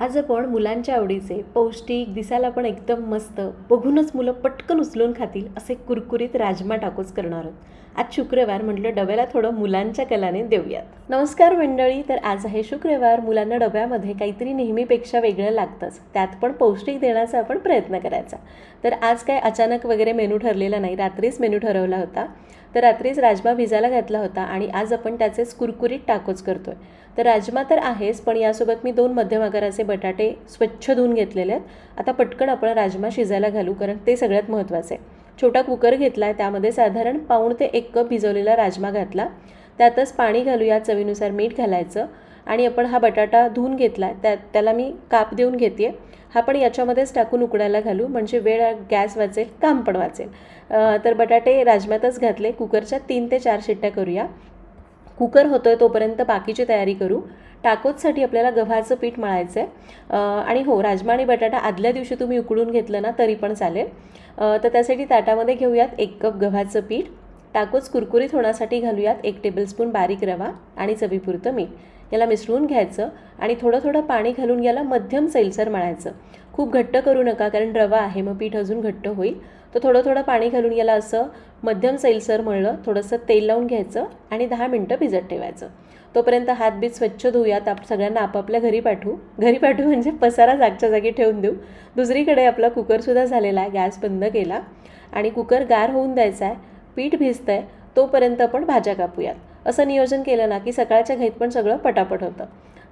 आज आपण मुलांच्या आवडीचे पौष्टिक दिसायला पण एकदम मस्त बघूनच मुलं पटकन उचलून खातील असे कुरकुरीत राजमा टाकोच करणार आहोत. आज शुक्रवार म्हटलं डब्याला थोडं मुलांच्या कलाने देऊयात. नमस्कार मंडळी तर आज आहे शुक्रवार. मुलांना डब्यामध्ये काहीतरी नेहमीपेक्षा वेगळं लागतंच. त्यात पण पौष्टिक देण्याचा आपण प्रयत्न करायचा. तर आज काय अचानक वगैरे मेनू ठरलेला नाही. रात्रीच मेनू ठरवला होता. तर रात्रीच राजमा भिजायला घातला होता आणि आज आपण त्याचेच कुरकुरीत टाकोच करतोय. तर राजमा तर आहेच पण यासोबत मी दोन मध्यम आकाराचे बटाटे स्वच्छ धुवून घेतलेले आहेत. आता पटकन आपण राजमा शिजायला घालू कारण ते सगळ्यात महत्त्वाचं आहे. छोटा कुकर घेतला आहे त्यामध्ये साधारण पाऊण ते एक कप भिजवलेला राजमा घातला. त्यातच पाणी घालूया चवीनुसार मीठ घालायचं. आणि आपण हा बटाटा धुवून घेतला आहे त्या त्याला मी काप देऊन घेते हा पण याच्यामध्येच टाकून उकडायला घालू म्हणजे वेळ गॅस वाचेल काम पण वाचेल. तर बटाटे राजम्यातच घातले. कुकरच्या तीन ते चार शिट्ट्या करूया. कुकर होतो आहे तोपर्यंत बाकीची तयारी करू. टाकोजसाठी आपल्याला गव्हाचं पीठ मळायचं आहे आणि हो राजमा आणि बटाटा आदल्या दिवशी तुम्ही उकडून घेतलं ना तरी पण चालेल. तर त्यासाठी ताटामध्ये घेऊयात एक कप गव्हाचं पीठ. टाकोज कुरकुरीत होण्यासाठी घालूयात एक टेबलस्पून बारीक रवा आणि चवीपुरतं मीठ. याला मिसळून घ्यायचं आणि थोडं थोडं पाणी घालून याला मध्यम सैलसर मळायचं. खूप घट्ट करू नका कारण रवा आहे मग पीठ अजून घट्ट होईल. तर थोडं थोडं पाणी घालून याला असं मध्यम सैलसर मळलं थोडंसं तेल लावून घ्यायचं आणि दहा मिनटं भिजत ठेवायचं. तोपर्यंत हात बीत स्वच्छ धुयात आप सगळ्यांना आपापल्या घरी पाठवू. घरी पाठवू म्हणजे पसारा जागच्या जागी ठेवून देऊ. दुसरीकडे आपला कुकरसुद्धा झालेला आहे गॅस बंद केला. आणि कुकर गार होऊन द्यायचा आहे पीठ भिजतं आहे तोपर्यंत आपण भाज्या कापूयात. असं नियोजन केलं ना की सकाळच्या घाईत पण सगळं पटापट होतं.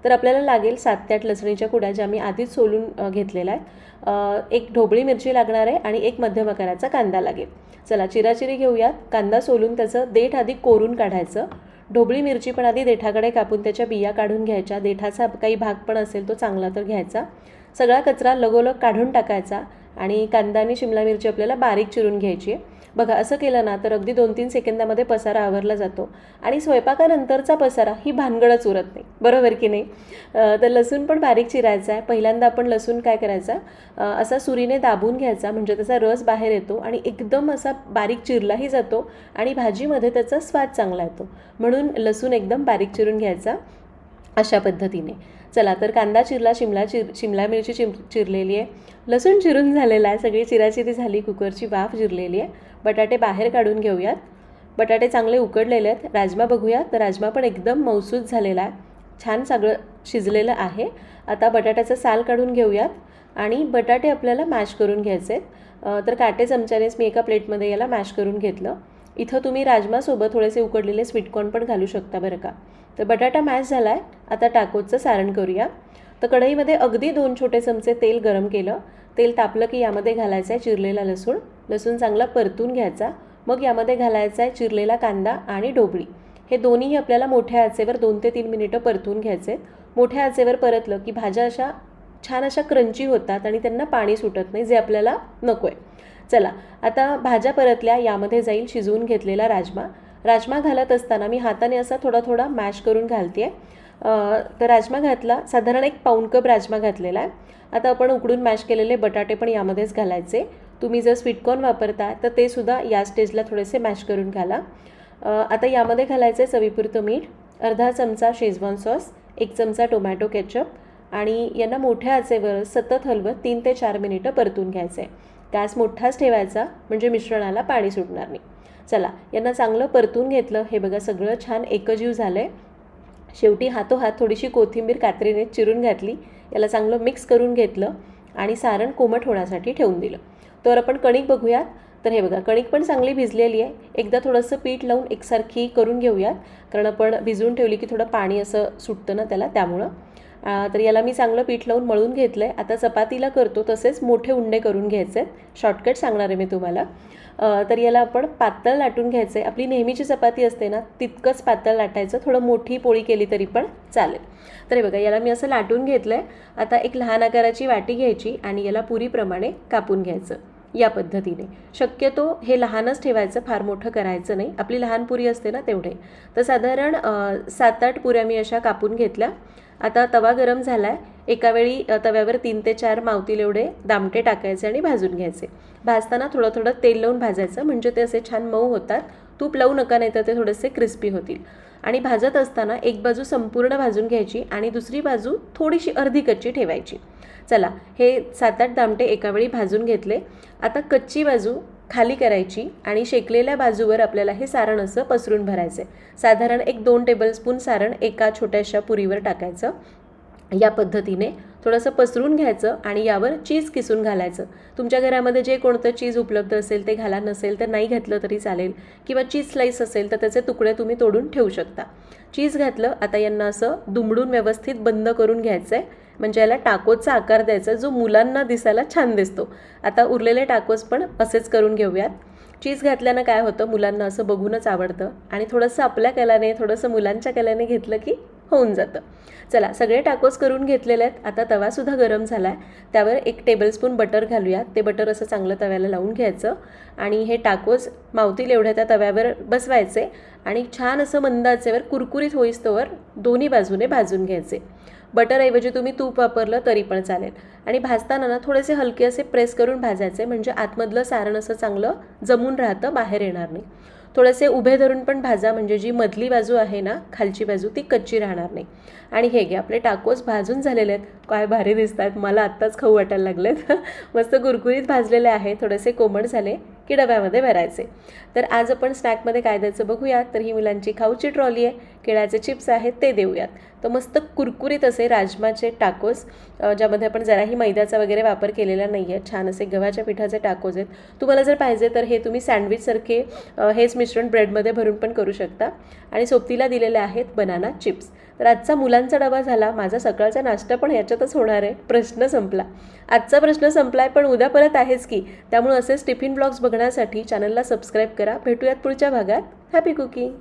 तर आपल्याला लागेल सात ते आठ लसणीच्या कुड्या ज्या मी आधीच सोलून घेतलेल्या आहेत. एक ढोबळी मिरची लागणार आहे आणि एक मध्यम आकाराचा कांदा लागेल. चला चिराचिरी घेऊयात. कांदा सोलून त्याचं देठ आधी कोरून काढायचं. ढोबळी मिरची पण आधी देठाकडे कापून त्याच्या बिया काढून घ्यायच्या. देठाचा काही भाग पण असेल तो चांगला तर घ्यायचा. सगळा कचरा लगोलग काढून टाकायचा आणि कांदा आणि शिमला मिरची आपल्याला बारीक चिरून घ्यायची आहे. बघा असं केलं ना तर अगदी दोन तीन सेकंदामध्ये पसारा आवरला जातो. आणि स्वयंपाकानंतरचा पसारा ही भानगडच उरत नाही. बरोबर की नाही? तर लसूण पण बारीक चिरायचा आहे. पहिल्यांदा आपण लसूण काय करायचा? असा सुरीने दाबून घ्यायचा म्हणजे त्याचा रस बाहेर येतो आणि एकदम असा बारीक चिरलाही जातो आणि भाजीमध्ये त्याचा स्वाद चांगला येतो. म्हणून लसूण एकदम बारीक चिरून घ्यायचा अशा पद्धतीने. चला तर कांदा चिरला शिमला चिर शिमला मिरची चिर चिरलेली आहे. लसूण चिरून झालेला आहे सगळी चिराचिरी झाली कुकरची वाफ जिरलेली आहे. बटाटे बाहेर काढून घेऊयात. बटाटे चांगले उकडलेले आहेत. राजमा बघूया. तर राजमा पण एकदम मौसूद झालेला आहे. छान सगळं शिजलेलं आहे. आता बटाट्याचं साल काढून घेऊयात. आणि बटाटे आपल्याला मॅश करून घ्यायचे आहेत. तर काटे चमच्यानेच मी एका प्लेटमध्ये याला मॅश करून घेतलं. इथं तुम्ही राजमासोबत थोडेसे उकडलेले स्वीटकॉर्न पण घालू शकता बरं का. तर बटाटा मॅश झाला आहे आता टाकोचं सारण करूया. तर कढईमध्ये अगदी दोन छोटे चमचे तेल गरम केलं. तेल तापलं की यामध्ये घालायचं आहे चिरलेला लसूण. लसूण चांगला परतून घ्यायचा. मग यामध्ये घालायचा आहे चिरलेला कांदा आणि ढोबळी. हे दोन्हीही आपल्याला मोठ्या आचेवर दोन ते तीन मिनिटं परतून घ्यायचे. मोठ्या आचेवर परतलं की भाज्या अशा छान अशा क्रंची होतात आणि त्यांना पाणी सुटत नाही जे आपल्याला नको आहे चला आता भाज्या परतल्या यामध्ये जाईल शिजवून घेतलेला राजमा. राजमा घालत असताना मी हाताने असा थोडा थोडा मॅश करून घालते तर राजमा घातला साधारण एक पाऊण कप राजमा घातलेला आहे. आता आपण उकडून मॅश केलेले बटाटे पण यामध्येच घालायचे. तुम्ही जर स्वीटकॉर्न वापरता तर ते सुद्धा या स्टेजला थोडेसे मॅश करून घाला. आता यामध्ये घालायचं आहे चवीपुरतं मीठ अर्धा चमचा शेजवान सॉस एक चमचा टोमॅटो केचप आणि यांना मोठ्या आचेवर सतत हलवत तीन ते चार मिनिटं परतून घ्यायचं आहे गॅस मोठाच ठेवायचा म्हणजे मिश्रणाला पाणी सुटणार नाही. चला यांना चांगलं परतून घेतलं. हे बघा सगळं छान एकजीव झालं आहे शेवटी हातोहात थोडीशी कोथिंबीर कात्रीने चिरून घातली. याला चांगलं मिक्स करून घेतलं आणि सारण कोमट होण्यासाठी ठेवून दिलं. तर आपण कणिक बघूयात. तर हे बघा कणिक पण चांगली भिजलेली आहे. एकदा थोडंसं पीठ लावून एकसारखी करून घेऊयात. कारण आपण भिजवून ठेवली की थोडं पाणी असं सुटतं ना त्याला त्यामुळं. तर याला मी चांगलं पीठ लावून मळून घेतलं आहे आता चपातीला करतो तसेच मोठे उंडे करून घ्यायचे. आहेत शॉर्टकट सांगणार आहे मी तुम्हाला. तर याला आपण पातळ लाटून घ्यायचं. आहे आपली नेहमीची चपाती असते ना तितकंच पातळ लाटायचं. थोडं मोठी पोळी केली तरी पण चालेल. तर हे बघा याला मी असं लाटून घेतलं आहे आता एक लहान आकाराची वाटी घ्यायची आणि याला पुरीप्रमाणे कापून घ्यायचं. या पद्धतीने. शक्यतो हे लहानच ठेवायचं फार मोठं करायचं नाही. आपली लहान पुरी असते ना तेवढे. तर साधारण सात आठ पुऱ्या मी अशा कापून घेतल्या. आता तवा गरम झाला आहे एका वेळी तव्यावर तीन ते चार मावतील एवढे दामटे टाकायचे आणि भाजून घ्यायचे. भाजताना थोडं थोडं तेल लावून भाजायचं म्हणजे ते असे छान मऊ होतात. तूप लावू नका नाही तर ते थोडेसे क्रिस्पी होतील. आणि भाजत असताना एक बाजू संपूर्ण भाजून घ्यायची आणि दुसरी बाजू थोडीशी अर्धी कच्ची ठेवायची. चला हे सात आठ दामटे एकावेळी भाजून घेतले. आता कच्ची बाजू खाली करायची आणि शेकलेल्या बाजूवर आपल्याला हे सारण असं पसरून भरायचं आहे साधारण एक दोन टेबलस्पून सारण एका छोट्याशा पुरीवर टाकायचं. या पद्धतीने थोडंसं पसरून घ्यायचं आणि यावर चीज किसून घालायचं. तुमच्या घरामध्ये जे कोणतं चीज उपलब्ध असेल ते घाला नसेल तर नाही घातलं तरी चालेल किंवा चीज स्लाईस असेल तर त्याचे तुकडे तुम्ही तोडून ठेवू शकता. चीज घातलं आता यांना असं दुमडून व्यवस्थित बंद करून घ्यायचं आहे म्हणजे याला टाकोचा आकार द्यायचा जो मुलांना दिसायला छान दिसतो. आता उरलेले टाकोस पण असेच करून घेऊयात. चीज घातल्यानं काय होतं? मुलांना असं बघूनच आवडतं. आणि थोडंसं आपल्या कलाने थोडंसं मुलांच्या कलाने घेतलं की होऊन जातं. चला सगळे टाकोस करून घेतलेले आहेत. आता तवासुद्धा गरम झाला आहे त्यावर एक टेबलस्पून बटर घालूयात. ते बटर असं चांगलं तव्याला लावून घ्यायचं. आणि हे टाकोस मावतील एवढ्या त्या तव्यावर बसवायचे. आणि छान असं मंदाचेवर कुरकुरीत होईस्तोवर दोन्ही बाजूने भाजून घ्यायचे. बटरऐवजी तुम्ही तूप वापरलं तरी पण चालेल. आणि भाजताना ना थोडेसे हलके असे प्रेस करून भाजायचे म्हणजे आतमधलं सारण असं चांगलं जमून राहतं बाहेर येणार नाही. थोडेसे उभे धरून पण भाजा म्हणजे जी मधली बाजू आहे ना खालची बाजू ती कच्ची राहणार नाही. आणि हे घे आपले टाकोस भाजून झालेले आहेत. काय भारी दिसत आहेत मला आत्ताच खाऊ वाटायला लागलेत. मस्त गुरगुरीत भाजलेले आहे थोडेसे कोमट झाले. की डब्यामध्ये भरायचे तर आज आपण स्नॅकमध्ये काय द्यायचं बघूयात. तर ही मुलांची खाऊची ट्रॉली आहे. केळ्याचे चिप्स आहेत. ते देऊयात. तर मस्त कुरकुरीत असे राजमाचे टाकोस ज्यामध्ये आपण जराही मैद्याचा वगैरे वापर केलेला नाही आहे छान असे गव्हाच्या पिठाचे टाकोस आहेत. तुम्हाला जर पाहिजे तर हे तुम्ही सँडविचसारखे हेच मिश्रण ब्रेडमध्ये भरून पण करू शकता. आणि सोबतीला दिलेले आहेत बनाना चिप्स. तर आजचा मुलांचा डबा झाला. माझा सकाळचा नाश्ता पण याच्यातच होणार आहे. प्रश्न संपला. आजचा प्रश्न संपला आहे पण उद्या परत आहेच की. त्यामुळे असेच टिफिन ब्लॉग्स बघण्यासाठी चॅनलला सबस्क्राईब करा. भेटूयात पुढच्या भागात. Happy cooking!